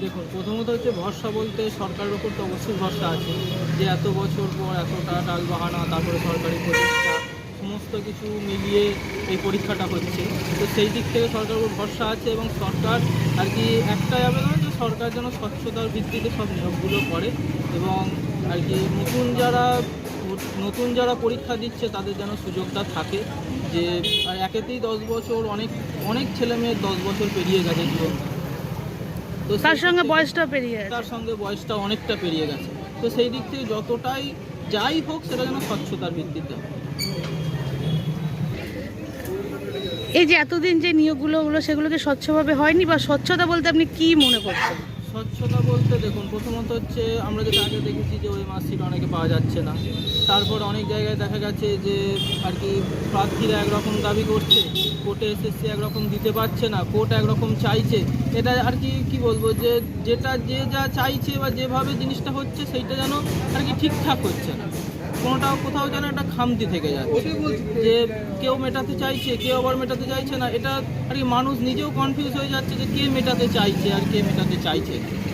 দেখুন, প্রথমত হচ্ছে ভরসা বলতে সরকারের ওপর তো অবশ্যই ভরসা আছে যে এত বছর পর এতটা টাল বাহানা তারপরে সরকারি পরীক্ষা সমস্ত কিছু মিলিয়ে এই পরীক্ষাটা হচ্ছে। তো সেই দিক থেকে সরকারের উপর ভরসা আছে এবং সরকার আর কি একটাই আবেদন যে সরকার যেন স্বচ্ছতার ভিত্তিতে সব নিয়োগগুলো করে এবং আর কি নতুন যারা নতুন যারা পরীক্ষা দিচ্ছে তাদের যেন সুযোগটা থাকে যে আর একেতেই দশ বছর অনেক অনেক ছেলে মেয়ের দশ বছর পেরিয়ে গেছে জীবন। তো তার সঙ্গে বয়সটা পেরিয়ে তার সঙ্গে বয়সটা অনেকটা পেরিয়ে গেছে। তো সেই দিক থেকে যতটাই যাই হোক সেটা যেন স্বচ্ছতার ভিত্তিতে। এই যে এতদিন যে নিয়োগগুলো হলো সেগুলোকে স্বচ্ছভাবে হয়নি? বা স্বচ্ছতা বলতে আপনি কি মনে করছেন? স্বচ্ছতা বলতে দেখুন, প্রথমত হচ্ছে আমরা যেটা আগে দেখেছি যে ওই মার্কশিট অনেকে পাওয়া যাচ্ছে না। তারপর অনেক জায়গায় দেখা গেছে যে আর কি প্রার্থীরা একরকম দাবি করছে, কোর্টে এসএসসি একরকম দিতে পারছে না, কোর্ট একরকম চাইছে। এটা আর কি কি বলব যে যেটা যে যা চাইছে বা যেভাবে জিনিসটা হচ্ছে, সেইটা যেন আর কি ঠিকঠাক হচ্ছে না। কোনোটাও কোথাও যেন একটা খামতি থেকে যাচ্ছে যে কেউ মেটাতে চাইছে, কেউ আবার মেটাতে চাইছে না, এটা আর কি মানুষ নিজেও কনফিউজ হয়ে যাচ্ছে যে কে মেটাতে চাইছে আর কে মেটাতে চাইছে।